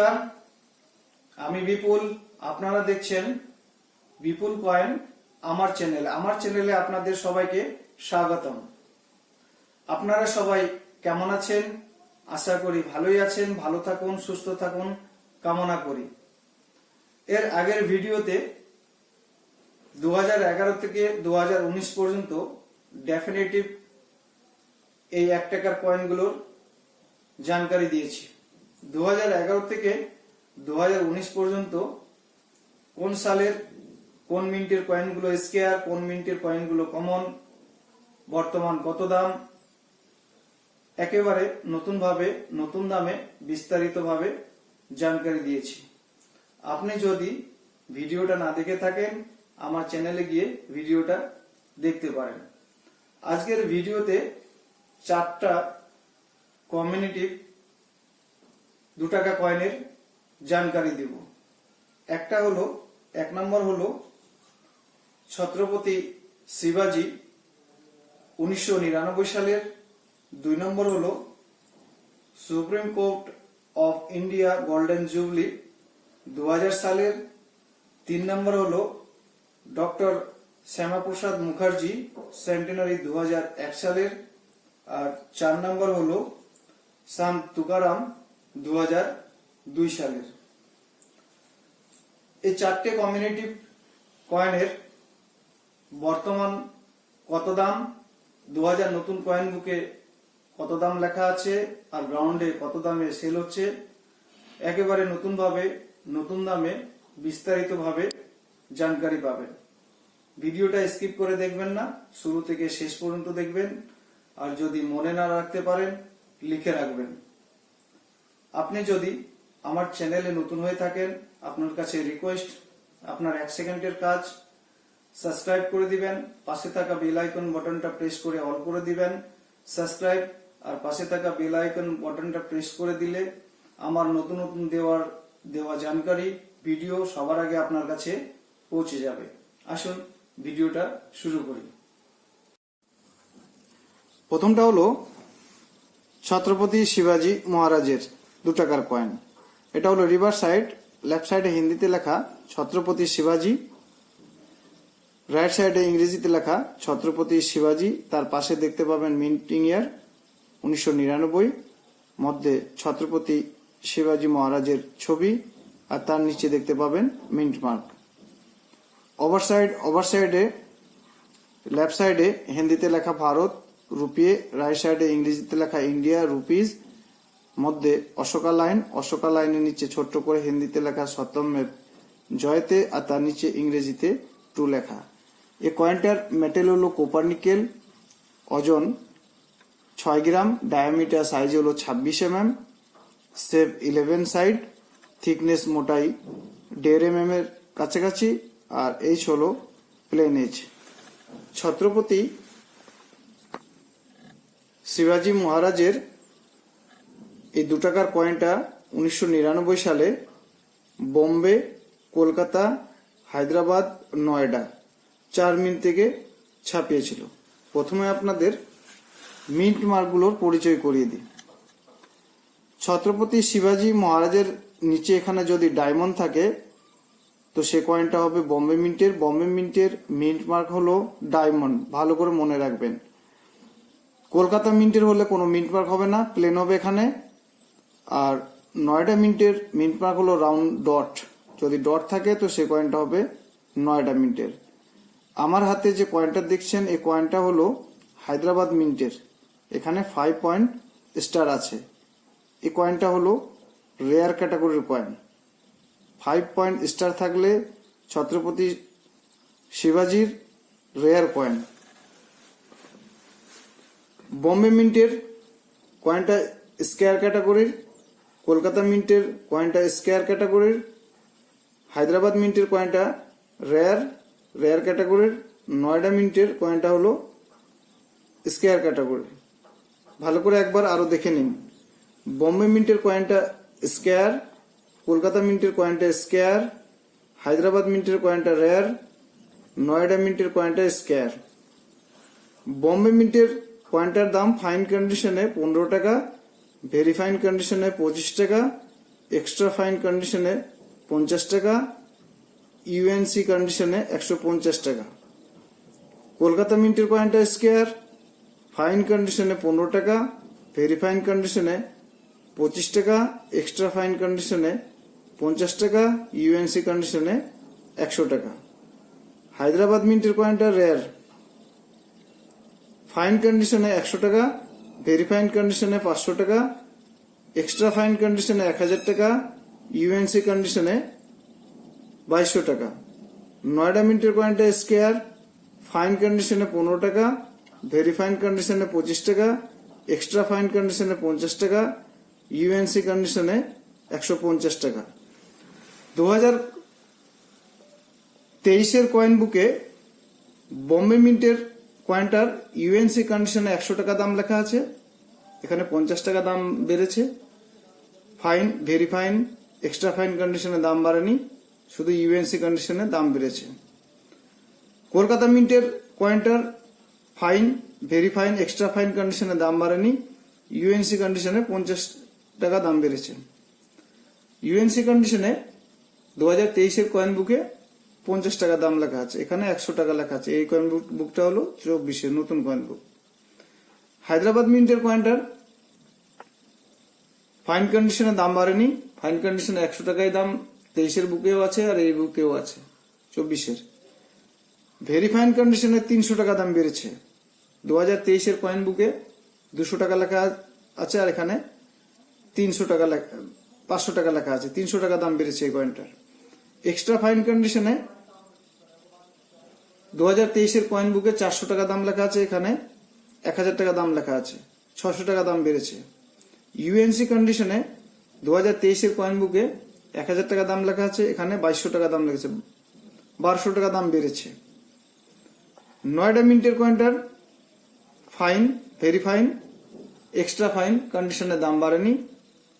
নমস্কার আমি বিপুল, আপনারা দেখছেন বিপুল কয়েন আমার চ্যানেল। আমার চ্যানেলে আপনাদের সবাইকে স্বাগতম। আপনারা সবাই কেমন আছেন? আশা করি ভালোই আছেন, ভালো থাকুন, সুস্থ থাকুন, কামনা করি। এর আগের ভিডিওতে দু হাজার এগারো থেকে দু হাজার উনিশ পর্যন্ত ডেফিনেটিভ এই এক টাকার কয়েনগুলোর জানকারি দিয়েছি। দু হাজার এগারো থেকে দু হাজার উনিশ পর্যন্ত কোন সালের কোন মিন্টের কয়েনগুলো স্কেয়ার কোন মিন্টের কয়েনগুলো কমন বর্তমান কত দাম? একেবারে নতুনভাবে, নতুন দামে, বিস্তারিতভাবে জানকারি দিয়েছি। আপনি যদি ভিডিওটা না দেখে থাকেন, আমার চ্যানেলে গিয়ে ভিডিওটা দেখতে পারেন। আজকের ভিডিওতে চারটা কমিউনিটিভ দু টাকা কয়েনের জানকারি দেব। একটা হলো, এক নম্বর হলো ছত্রপতি শিবাজি উনিশশো নিরানব্বই সালের। দুই নম্বর হলো supreme court of India golden jubilee দু হাজার সালের। তিন নম্বর হলো ডক্টর শ্যামাপ্রসাদ মুখার্জি সেন্টেনারি দু হাজার এক সালের। আর চার নম্বর হলো সান্ত তুকারাম দু দুই সালের। এই চারটে কমিউনিটি কয়েনের বর্তমান কত দাম? দু হাজার নতুন কয়েন বুকে কত দাম লেখা আছে? আর গ্রাউন্ডে কত দামে সেল হচ্ছে? একেবারে নতুনভাবে, নতুন দামে বিস্তারিতভাবে জানকারি পাবেন। ভিডিওটা স্কিপ করে দেখবেন না, শুরু থেকে শেষ পর্যন্ত দেখবেন। আর যদি মনে না রাখতে পারেন, লিখে রাখবেন। আপনি যদি আমার চ্যানেলে নতুন হয়ে থাকেন, আপনার কাছে রিকোয়েস্ট আপনার এক সেকেন্ডের কাজ সাবস্ক্রাইব করে দিবেন, পাশে থাকা বেল আইকন বাটনটা প্রেস করে অল করে দিবেন সাবস্ক্রাইব আর পাশে থাকা বেল আইকন বাটনটা প্রেস করে দিলে আমার নতুন নতুন দেওয়ার, দেওয়া জানকারি ভিডিও সবার আগে আপনার কাছে পৌঁছে যাবে। আসুন, ভিডিওটা শুরু করি। প্রথমটা হলো, ছত্রপতি শিবাজি মহারাজের দু টাকার কয়েন এটা হলো রিভার সাইড লেফট সাইডে হিন্দিতে লেখা ছত্রপতি শিবাজি রাইট সাইডে ইংরেজিতে লেখা ছত্রপতি শিবাজি, তার পাশে দেখতে পাবেন মিন্টিং ইয়ার উনিশশো নিরানব্বই, মধ্যে ছত্রপতি শিবাজি মহারাজের ছবি, আর তার নিচে দেখতে পাবেন mint mark over side over সাইডে লেফট সাইডে হিন্দিতে লেখা ভারত, রুপিয়ে রাইট সাইডে ইংরেজিতে লেখা ইন্ডিয়া রুপিজ মধ্যে অশোকা লাইন, অশোকা লাইনের নিচে ছোট্ট করে হিন্দিতে লেখা সত্যমেব জয়তে আর তার নিচে ইংরেজিতে টু লেখা। এ কয়েনটার মেটেল হলো কোপারনিকেল ওজন ছয় গ্রাম, ডায়ামিটার সাইজ হলো ছাব্বিশ m m shape eleven side, thickness মোটাই দেড় এম এর কাছাকাছি, আর এইচ হলো প্লেন এইচ। ছত্রপতি শিবাজি মহারাজের এই দু টাকার কয়েনটা উনিশশো নিরানব্বই সালে বোম্বে, কলকাতা, হায়দ্রাবাদ, নয়ডা চার মিনিট থেকে ছাপিয়েছিল। প্রথমে আপনাদের মিন্ট মার্কগুলোর পরিচয় করিয়ে দিই। ছত্রপতি শিবাজি মহারাজের নিচে এখানে যদি ডায়মন্ড থাকে, তো সে কয়েনটা হবে বম্বে মিন্টের। বম্বে মিন্টের মিন্ট মার্ক হলো ডায়মন্ড ভালো করে মনে রাখবেন। কলকাতা মিন্টের হলে কোনো মিন্ট মার্ক হবে না। প্লেন হবে এখানে। আর নয়টা মিন্টের মিন্ট মার্ক হলো রাউন্ড ডট। যদি ডট থাকে, তো সে কয়েনটা হবে নয়টা মিন্টের। আমার হাতে যে কয়েনটা দেখছেন, এই কয়েনটা হলো হায়দ্রাবাদ মিন্টের। এখানে ফাইভ পয়েন্ট স্টার আছে। এই কয়েনটা হলো রেয়ার ক্যাটাগরির কয়েন ফাইভ পয়েন্ট স্টার থাকলে ছত্রপতি শিবাজির রেয়ার কয়েন বম্বে মিন্টের কয়েনটা স্কেয়ার ক্যাটাগরির কলকাতা মিন্টের কয়েনটা স্কেয়ার ক্যাটাগরির, হায়দ্রাবাদ মিন্টের কয়েনটা রেয়ার রেয়ার ক্যাটাগরির, নয়ডা মিন্টের কয়েনটা হলো স্কেয়ার ক্যাটাগরি। ভালো করে একবার আরও দেখে নিন। বম্বে মিন্টের কয়েনটা স্কেয়ার, কলকাতা মিন্টের কয়েনটা স্কেয়ার, হায়দ্রাবাদ মিন্টের কয়েনটা রেয়ার, নয়ডা মিন্টের কয়েনটা স্কেয়ার। বম্বে মিন্টের কয়েনটার দাম ফাইন কন্ডিশনে পনেরো টাকা ভেরি ফাইন কন্ডিশনে পঁচিশ টাকা এক্সট্রা ফাইন কন্ডিশনে পঞ্চাশ টাকা ইউএনসি কন্ডিশনে একশো পঞ্চাশ টাকা কলকাতা মিন্টের কয়েনটা স্কোয়ার ফাইন কন্ডিশনে পনেরো টাকা ভেরি ফাইন কন্ডিশনে পঁচিশ টাকা এক্সট্রা ফাইন কন্ডিশনে পঞ্চাশ টাকা ইউএনসি কন্ডিশনে একশো টাকা হায়দ্রাবাদ মিন্টের কয়েনটা রেয়ার ফাইন কন্ডিশনে একশো টাকা ভেরি ফাইন কন্ডিশনে পাঁচশো টাকা এক্সট্রা ফাইন কন্ডিশনে এক হাজার টাকা ইউএনসি কন্ডিশনে বাইশশো টাকা। নয়ডা মিন্টের কয়েনটা স্কেয়ার ফাইন কন্ডিশনে পনেরো টাকা ভেরিফাইন কন্ডিশনে পঁচিশ টাকা এক্সট্রা ফাইন কন্ডিশনে পঞ্চাশ টাকা ইউএনসি কন্ডিশনে একশো পঞ্চাশ টাকা। দু হাজার তেইশের কয়েন বুকে বম্বে মিন্টের কয়েনটার ইউএনসি কন্ডিশনে একশো টাকা দাম লেখা আছে। এখানে পঞ্চাশ টাকা দাম বেড়েছে। Fine very fine extra fine কন্ডিশনে দাম বাড়েনি। শুধু ইউএনসি কন্ডিশনে দাম বেড়েছে। কলকাতা মিন্টের কয়েনটার fine very fine extra fine কন্ডিশনে দাম বাড়েনি। ইউএনসি কন্ডিশনে পঞ্চাশ টাকা দাম বেড়েছে। ইউএনসি কন্ডিশনে দু হাজার তেইশের কয়েন বুকে পঞ্চাশ টাকা দাম লেখা আছে। এখানে একশো টাকা লেখা আছে। এই কয়েন বুক বুকটা হলো চব্বিশের নতুন কয়েন বুক হায়দ্রাবাদ মিন্টের কয়েনটার ফাইন কন্ডিশনে দাম বাড়েনি। ফাইন কন্ডিশনে একশো টাকায় দাম, তেইশের বুকেও আছে আর এই বুকেও আছে, চব্বিশের। ভেরি ফাইন কন্ডিশনে তিনশো টাকা দাম বেড়েছে। দু হাজার তেইশের কয়েন বুকে দুশো টাকা লেখা আছে আর এখানে তিনশো টাকা লেখা, পাঁচশো টাকা লেখা আছে। তিনশো টাকা দাম বেড়েছে এই কয়েনটার এক্সট্রা ফাইন কন্ডিশনে দু হাজার তেইশের কয়েন বুকে চারশো টাকা দাম লেখা আছে এখানে এক হাজার টাকা দাম লেখা আছে, ছশো টাকা দাম বেড়েছে। ইউএনসি কন্ডিশনে দু হাজার তেইশের কয়েন বুকে এক হাজার টাকা দাম লেখা আছে, এখানে বাইশশো টাকা দাম লেগেছে, বারোশো টাকা দাম বেড়েছে। নয়ডা মিন্টের কয়েনটার fine very fine extra fine কন্ডিশনে দাম বাড়েনি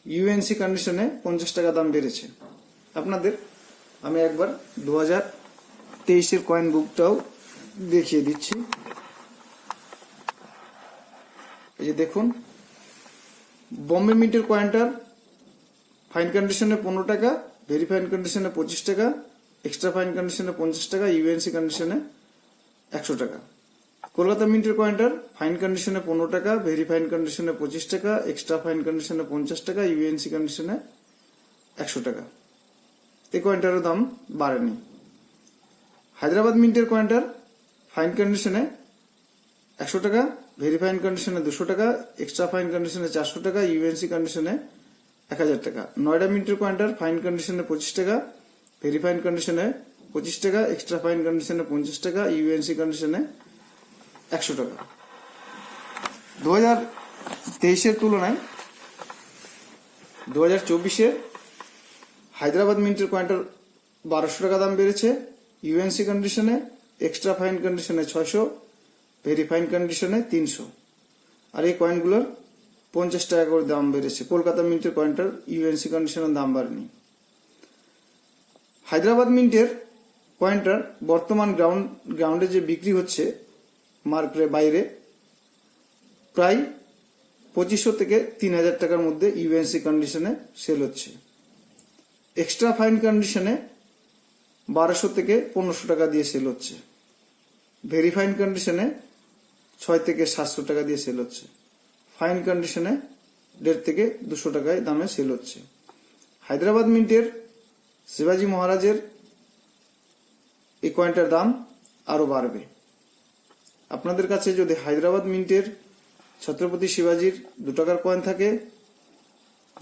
ইউএনসি কন্ডিশনে পঞ্চাশ টাকা দাম বেড়েছে। আপনাদের আমি একবার দু হাজার তেইশের কয়েন বুকটাও দেখিয়ে দিচ্ছি। এই যে দেখুন বম্বে মিন্টের কয়েনটার ফাইন কন্ডিশনে পনেরো টাকা ভেরি ফাইন কন্ডিশনে পঁচিশ টাকা এক্সট্রা ফাইন কন্ডিশনে পঞ্চাশ টাকা ইউএনসি কন্ডিশনে একশো টাকা। কলকাতা মিন্টের কয়েনটার ফাইন কন্ডিশনে পনেরো টাকা ভেরি ফাইন কন্ডিশনে পঁচিশ টাকা এক্সট্রা ফাইন কন্ডিশনে পঞ্চাশ টাকা ইউএনসি কন্ডিশনে একশো টাকা। এই কয়েনটারও দাম বাড়েনি। হায়দ্রাবাদ মিন্টের কয়েনটার ফাইন কন্ডিশনে একশো টাকা ভেরিফাইন কন্ডিশনে দুশো টাকা এক্সট্রা ফাইন কন্ডিশনে চারশো টাকা ইউএনসি কন্ডিশনে এক হাজার টাকা। নয়ডা মিন্টের কয়েনটার ফাইন কন্ডিশনে পঁচিশ টাকা ভেরি ফাইন কন্ডিশনে পঁচিশ টাকা এক্সট্রা ফাইন কন্ডিশনে পঞ্চাশ টাকা ইউএনসি কন্ডিশনে একশো টাকা। দু হাজার তেইশের তুলনায় দু হাজার চব্বিশে হায়দ্রাবাদ মিন্টের কয়েনটার বারোশো টাকা দাম বেড়েছে। ইউএনসি কন্ডিশনে এক্সট্রা ফাইন কন্ডিশনে ছয়শো ভেরি ফাইন কন্ডিশনে তিনশো। আর এই কয়েনগুলোর পঞ্চাশ টাকা করে দাম বেড়েছে। কলকাতা মিন্টের কয়েনটার ইউএনসি কন্ডিশনের দাম বাড়েনি। হায়দ্রাবাদ মিন্টের কয়েনটার বর্তমান গ্রাউন্ড গ্রাউন্ডে যে বিক্রি হচ্ছে মার্কেটের বাইরে, প্রায় পঁচিশশো থেকে তিন হাজার টাকার মধ্যে ইউএনসি কন্ডিশনে সেল হচ্ছে। এক্সট্রা ফাইন কন্ডিশনে বারোশো থেকে পনেরোশো টাকা দিয়ে সেল হচ্ছে। ভেরি ফাইন কন্ডিশনে ছয় থেকে সাতশো টাকা দিয়ে সেল হচ্ছে। ফাইন কন্ডিশনে দেড় থেকে দুশো টাকায় দামে সেল হচ্ছে। হায়দ্রাবাদ মিন্টের শিবাজি মহারাজের এই কয়েনটার দাম আরও বাড়বে। আপনাদের কাছে যদি হায়দ্রাবাদ মিন্টের ছত্রপতি শিবাজির দু টাকার কয়েন থাকে,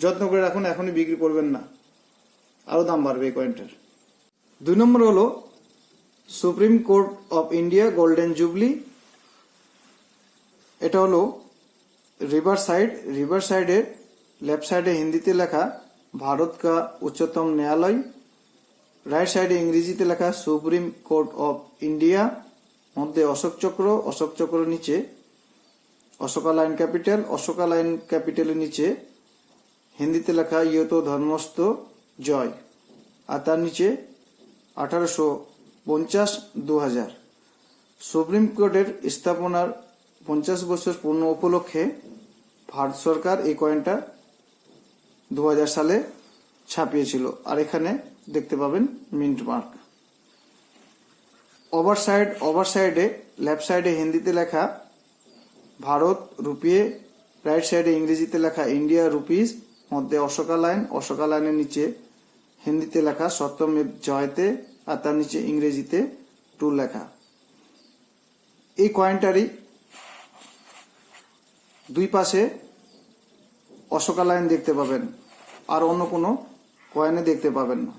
যত্ন করে রাখুন, এখনই বিক্রি করবেন না। আরও দাম বাড়বে এই কয়েনটার দুই নম্বর হলো supreme court of India golden jubilee এটা হলো রিভার সাইড রিভার সাইডের লেফট সাইডে হিন্দিতে লেখা, ভারত কা উচ্চতম ন্যায়ালয় রাইট সাইডে ইংরেজিতে লেখা সুপ্রিম কোর্ট অফ ইন্ডিয়া মধ্যে অশোক চক্র অশোক চক্র নিচে, Ashoka lion capital, Ashoka lion ক্যাপিটালের নিচে। হিন্দিতে লেখা, ইয়ত ধর্মস্থ জয়। আর তার নিচে আঠারোশো পঞ্চাশ দু হাজার সুপ্রিম কোর্টের স্থাপনার পঞ্চাশ বছর পূর্ণ উপলক্ষে ভারত সরকার এই কয়েনটা দু হাজার সালে ছাপিয়েছিল। আর এখানে দেখতে পাবেন mint mark. Over side over সাইডে লেফট সাইডে হিন্দিতে লেখা ভারত রুপিয়ে, রাইট সাইডে ইংরেজিতে লেখা ইন্ডিয়া রুপিস, মধ্যে অশোকা লাইন, অশোকা লাইনের নিচে হিন্দিতে লেখা সত্যমেব জয়তে আর তার নিচে ইংরেজিতে টু লেখা। এই কয়েনটারই দুই পাশে অশোকা লাইন দেখতে পাবেন, আর অন্য কোনো কয়েনে দেখতে পাবেন না।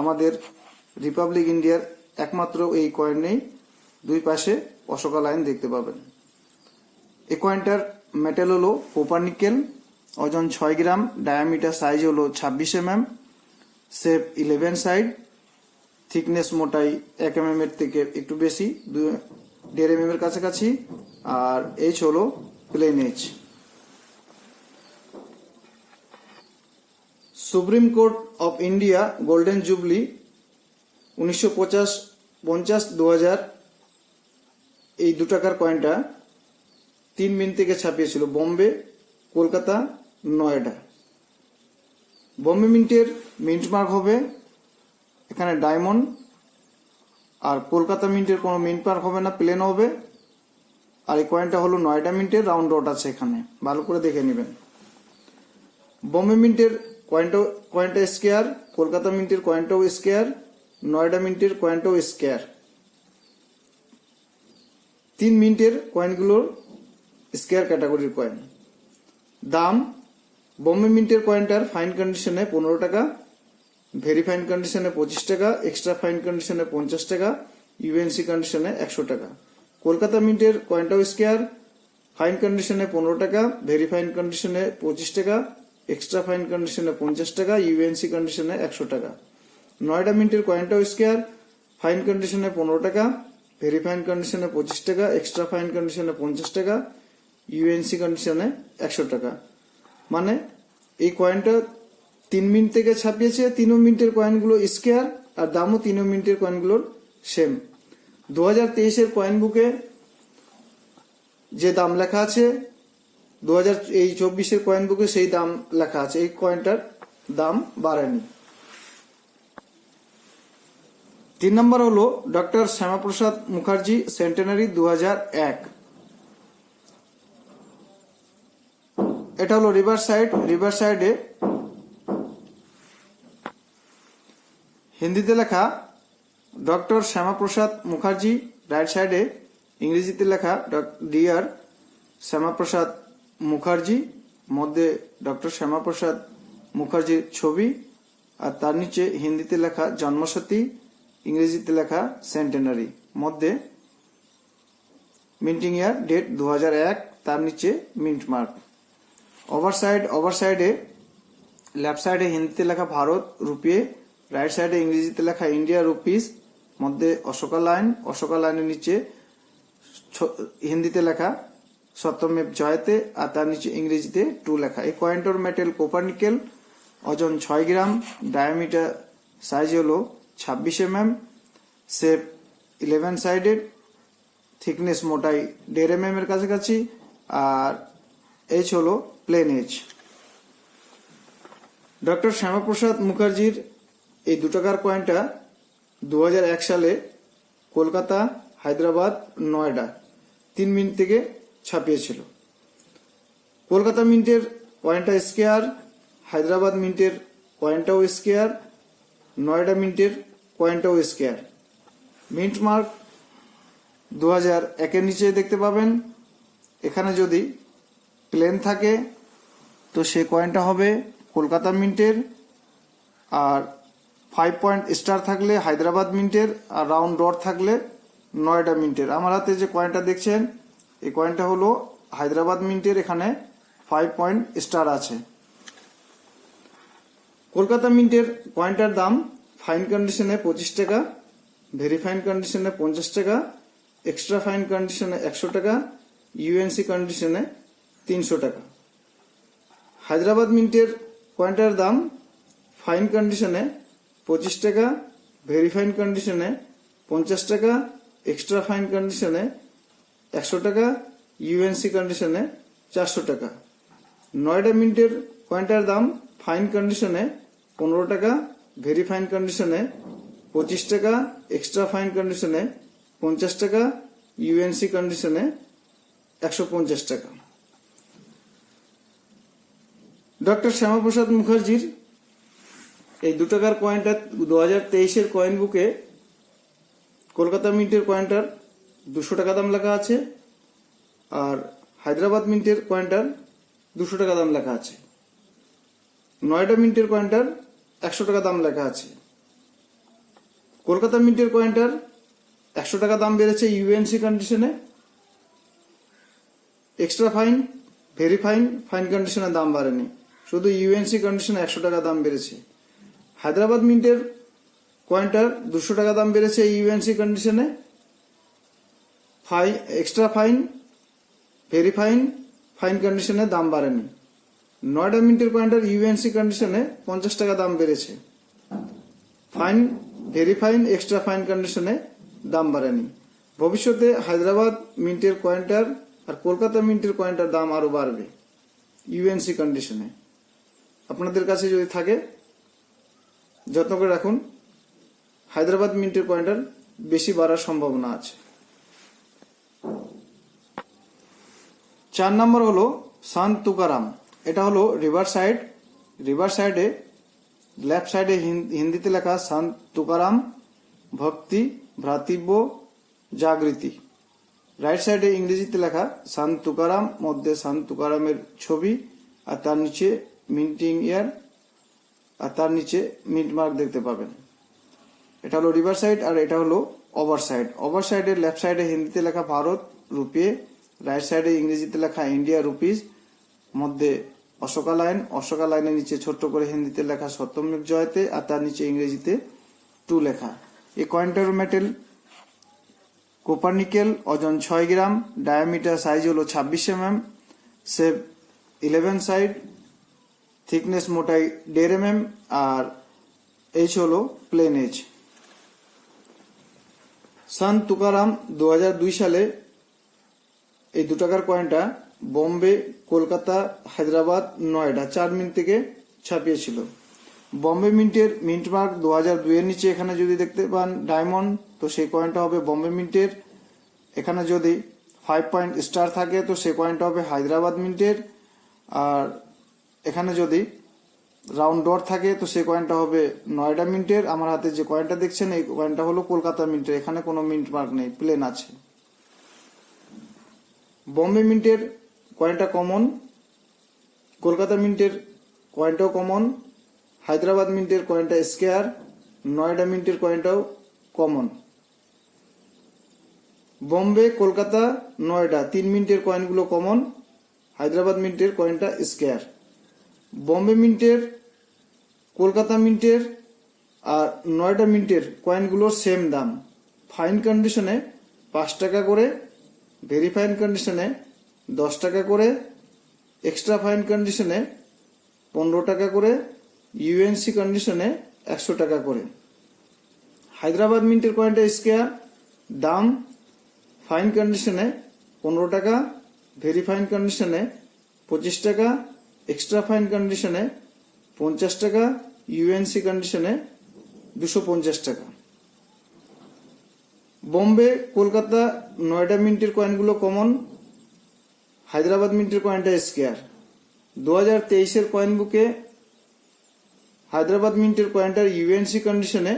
আমাদের রিপাবলিক ইন্ডিয়ার একমাত্র এই কয়েনেই দুই পাশে অশোকা লাইন দেখতে পাবেন। এই কয়েনটার মেটেল হলো কোপার নিকেল ওজন ছয় গ্রাম ডায়ামিটার সাইজ হলো ছাব্বিশ m shape eleven side thickness মোটাই এক এম এর থেকে একটু বেশি দু দেড় এম এর কাছাকাছি, আর এইচ হলো plain H supreme court of India golden jubilee উনিশশো পঞ্চাশ পঞ্চাশ দু হাজার এই দু টাকার কয়েনটা তিন মিনিট থেকে ছাপিয়েছিল। বোম্বে, কলকাতা, নয়ডা। বোম্বে মিন্টের মিন্ট মার্ক হবে, এখানে ডায়মন্ড, আর কলকাতা মিন্টের কোনো মিন্ট মার্ক হবে না প্লেন হবে। আর এই কয়েনটা হলো নয়ডা মিন্টের রাউন্ড ডট আছে এখানে, ভালো করে দেখে নেবেন। বোম্বে মিন্টের কয়েনটাও কয়েনটা স্কেয়ার কলকাতা মিন্টের কয়েনটাও স্কেয়ার নয়ডা মিন্টের কয়েনটাও স্কেয়ার তিন মিনিটের কয়েনগুলোর স্কেয়ার ক্যাটাগরির কয়েন দাম বোম্বে মিন্টের কয়েনটার ফাইন কন্ডিশনে পনেরো টাকা ভেরি ফাইন কন্ডিশনে পঁচিশ টাকা এক্সট্রা ফাইন কন্ডিশনে পঞ্চাশ টাকা ইউএনসি কন্ডিশনে একশো টাকা কলকাতা মিন্টের কয়েনটাও স্কেয়ার ফাইন কন্ডিশনে পনেরো টাকা ভেরি ফাইন কন্ডিশনে পঁচিশ টাকা এক্সট্রা ফাইন কন্ডিশনে পঞ্চাশ টাকা ইউএনসি কন্ডিশনে একশো টাকা নয়ডা মিন্টের কয়েনটাও স্কেয়ার ফাইন কন্ডিশনে পনেরো টাকা ভেরি ফাইন কন্ডিশনে পঁচিশ টাকা এক্সট্রা ফাইন কন্ডিশনে পঞ্চাশ টাকা ইউএনসি কন্ডিশনে একশো টাকা মানে এই কয়েনটা তিন মিনিট থেকে ছাপিয়েছে, তিনও মিনিটের কয়েনগুলো স্কেয়ার আর দামও তিনও মিনিটের কয়েনগুলোর সেম দু হাজার তেইশের কয়েন বুকে যে দাম লেখা আছে দু হাজার এই চব্বিশের কয়েন বুকে সেই দাম লেখা আছে। এই কয়েনটার দাম বাড়েনি। তিন নম্বর হলো ডক্টর শ্যামাপ্রসাদ মুখার্জি সেন্টেনারি দু হাজার এক। এটা হলো রিভার সাইড। রিভার সাইডে হিন্দিতে লেখা ডক্টর শ্যামাপ্রসাদ মুখার্জি, রাইট সাইডে ইংরেজিতে লেখা ডিয়ার শ্যামাপ্রসাদ মুখার্জি, মধ্যে ডক্টর শ্যামাপ্রসাদ মুখার্জির ছবি, আর তার নিচে হিন্দিতে লেখা জন্মশতী ইংরেজিতে লেখা সেন্টেনারি মধ্যে মিন্টিং ইয়ার ডেট দু তার নিচে mint mark over side over সাইডে লেফট সাইডে হিন্দিতে লেখা ভারত রুপিয়ে রাইট সাইডে ইংরেজিতে লেখা ইন্ডিয়া রুপিস মধ্যে অশোকা লাইন অশোকা লাইনের নিচে হিন্দিতে লেখা সত্যমেব জয়তে আর তার নিচে ইংরেজিতে টু লেখা। এই কয়েন্টর মেটেল কোপার নিকেল ওজন ছয় গ্রাম ডায়ামিটার সাইজ হলো ছাব্বিশ m m shape eleven sided thickness মোটাই দেড় এম এম এর কাছাকাছি, আর এইচ হলো প্লেন এইচ। ডক্টর শ্যামাপ্রসাদ মুখার্জির এই দু টাকার কয়েনটা দু সালে কলকাতা, হায়দ্রাবাদ, নয়ডা তিন মিনিট থেকে ছাপিয়েছিল। কলকাতা মিন্টের কয়েনটা স্কেয়ার, হায়দ্রাবাদ মিন্টের কয়েনটাও স্কেয়ার, নয়ডা মিন্টের কয়েনটাও স্কেয়ার। মিন্ট মার্ক দু হাজার একের নিচে দেখতে পাবেন। এখানে যদি প্লেন থাকে তো সে কয়েনটা হবে কলকাতা মিন্টের, আর ফাইভ পয়েন্ট স্টার থাকলে হায়দ্রাবাদ মিন্টের, আর রাউন্ড ডট থাকলে নয়ডা মিন্টের। আমার হাতে যে কয়েনটা দেখছেন, এই কয়েনটা হলো হায়দ্রাবাদ মিন্টের এখানে ফাইভ পয়েন্ট স্টার আছে। কলকাতা মিন্টের কয়েনটার দাম ফাইন কন্ডিশনে পঁচিশ টাকা ভেরি ফাইন কন্ডিশনে পঞ্চাশ টাকা এক্সট্রা ফাইন কন্ডিশনে একশো টাকা ইউএনসি কন্ডিশনে তিনশো টাকা। হায়দ্রাবাদ মিন্টের কয়েনটার দাম ফাইন কন্ডিশনে পঁচিশ টাকা, ভেরি ফাইন কন্ডিশনে পঞ্চাশ টাকা, এক্সট্রা ফাইন কন্ডিশনে একশো টাকা, ইউএনসি কন্ডিশনে চারশো টাকা। নয়ডা মিন্টের কয়েনটার দাম ফাইন কন্ডিশনে পনেরো টাকা, ভেরি ফাইন কন্ডিশনে পঁচিশ টাকা, এক্সট্রা ফাইন কন্ডিশনে পঞ্চাশ টাকা, ইউএনসি কন্ডিশনে একশো পঞ্চাশ টাকা। ডক্টর শ্যামাপ্রসাদ মুখার্জির এই দু টাকার কয়েনটা দু হাজার তেইশের কয়েন বুকে কলকাতা মিন্টের কয়েনটার দুশো টাকা দাম লেখা আছে আর হায়দ্রাবাদ মিন্টের কয়েনটার দুশো টাকা দাম লেখা আছে। নয়ডা মিন্টের কয়েনটার একশো টাকা দাম লেখা আছে। কলকাতা মিন্টের কয়েনটার একশো টাকা দাম বেড়েছে ইউএনসি কন্ডিশনে extra fine very fine fine কন্ডিশনে দাম বাড়েনি। শুধু ইউএনসি কন্ডিশনে একশো টাকা দাম বেড়েছে। হায়দ্রাবাদ মিন্টের কয়েনটার দুশো টাকা দাম বেড়েছে ইউএনসি কন্ডিশনে fine extra fine very fine fine কন্ডিশনে দাম বাড়েনি। নয়ডা মিন্টের কয়েনটার ইউএনসি কন্ডিশনে পঞ্চাশ টাকা দাম বেড়েছে। Fine very fine extra fine কন্ডিশনে দাম বাড়েনি। ভবিষ্যতে হায়দ্রাবাদ মিন্টের কয়েনটার আর কলকাতা মিন্টের কয়েনটার দাম আরও বাড়বে। ইউএনসি কন্ডিশনে আপনাদের কাছে যদি থাকে, যত্ন করে রাখুন। হায়দ্রাবাদ মিন্টের কয়েনটার বেশি বাড়ার সম্ভাবনা আছে। চার নম্বর হলো সান তুকারাম। এটা হলো রিভার সাইড। রিভার সাইডে, লেফট সাইডে হিন্দিতে লেখা সান তুকারাম, ভক্তি, ভ্রাতৃব্য, জাগৃতি। রাইট সাইডে ইংরেজিতে লেখা সান তুকারাম, মধ্যে সান তুকারামের ছবি, আর তার নিচে মিন্টিং ইয়ার, আর তার নিচে মিন্ট মার্ক দেখতে পাবেন। এটা হলো রিভার সাইড আর এটা হলো ওভার সাইড। ওভার সাইডের লেফট সাইডে হিন্দিতে লেখা ভারত রুপিয়ে রাইট সাইডে ইংরেজিতে লেখা ইন্ডিয়া রুপিস, মধ্যে অশোকা লাইন, অশোকা লাইনের নিচে ছোট্ট করে হিন্দিতে লেখা সত্যমেব জয়তে, আর তার নিচে ইংরেজিতে টু লেখা। এই কয়েনটার মেটেল, কোপার নিকেল, ওজন ছয় গ্রাম, ডায়ামিটার সাইজ হলো ছাব্বিশ m m shape eleven side thickness মোটাই দেড় এম এম আর এইচ হলো প্লেন এইচ সান তুকারাম দু সালে এই দু টাকার কয়েনটা বোম্বে কলকাতা হায়দ্রাবাদ নয়ডা চার মিনিট থেকে ছাপিয়েছিল। বম্বে মিন্টের মিন্ট মার্ক দু হাজার দুইয়ের নিচে এখানে যদি দেখতে পান ডায়মন্ড তো সেই কয়েনটা হবে বম্বে মিন্টের এখানে যদি ফাইভ পয়েন্ট স্টার থাকে, তো সেই কয়েনটা হবে হায়দ্রাবাদ মিন্টের আর এখানে যদি রাউন্ড ডট থাকে, তো সেই কয়েনটা হবে নয়ডা মিন্টের। আমার হাতে যে কয়েনটা দেখছেন, এই কয়েনটা হলো কলকাতা মিন্টের। এখানে কোনো মিন্ট মার্ক নেই প্লেন আছে। বম্বে মিন্টের কয়েনটা কমন কলকাতা মিন্টের কয়েনটাও কমন হায়দ্রাবাদ মিন্টের কয়েনটা স্কেয়ার নয়ডা মিন্টের কয়েনটাও কমন বম্বে, কলকাতা, নয়ডা, তিন মিনিটের কয়েনগুলো কমন হায়দ্রাবাদ মিন্টের কয়েনটা স্কেয়ার বম্বে মিন্টের, কলকাতা মিন্টের আর নয়ডা মিন্টের কয়েনগুলোর সেম দাম। ফাইন কন্ডিশনে পাঁচ টাকা করে ভেরি ফাইন কন্ডিশনে দশ টাকা করে এক্সট্রা ফাইন কন্ডিশনে পনেরো টাকা করে ইউএনসি কন্ডিশনে একশো টাকা করে। হায়দ্রাবাদ মিন্টের কয়েনটা স্কেয়ার দাম ফাইন কন্ডিশনে পনেরো টাকা ভেরি ফাইন কন্ডিশনে পঁচিশ টাকা এক্সট্রা ফাইন কন্ডিশনে পঞ্চাশ টাকা ইউএনসি কন্ডিশনে দুশো পঞ্চাশ টাকা বোম্বে কলকাতা নয়ডা মিন্টের কয়েনগুলো কমন হায়দ্রাবাদ মিন্টের কয়েনটা স্কেয়ার দু হাজার তেইশের কয়েন বুকে হায়দ্রাবাদ মিন্টের কয়েনটার ইউএনসি কন্ডিশনে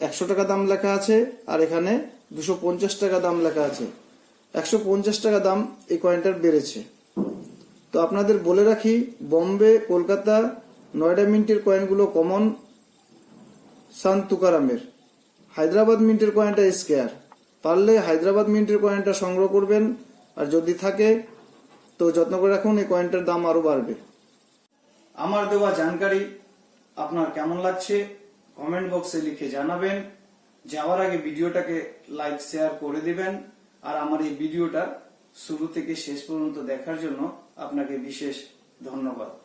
একশো টাকা দাম লেখা আছে আর এখানে দুশো পঞ্চাশ টাকা দাম লেখা আছে একশো পঞ্চাশ টাকা দাম এই কয়েনটার বেড়েছে তো আপনাদের বলে রাখি, বম্বে, কলকাতা, নয়ডা মিন্টের কয়েনগুলো কমন সান তুকারামের। হায়দ্রাবাদ মিন্টের কয়েনটা স্কেয়ার পারলে হায়দ্রাবাদ মিন্টের কয়েনটা সংগ্রহ করবেন, আর যদি থাকে, তো যত্ন করে রাখুন, এই কয়েনটার দাম আরও বাড়বে। আমার দেওয়া জানকারি, আপনার কেমন লাগছে? কমেন্ট বক্সে লিখে জানাবেন। যাওয়ার আগে ভিডিওটাকে লাইক শেয়ার করে দিবেন, আর আমার এই ভিডিওটা শুরু থেকে শেষ পর্যন্ত দেখার জন্য আপনাকে বিশেষ ধন্যবাদ।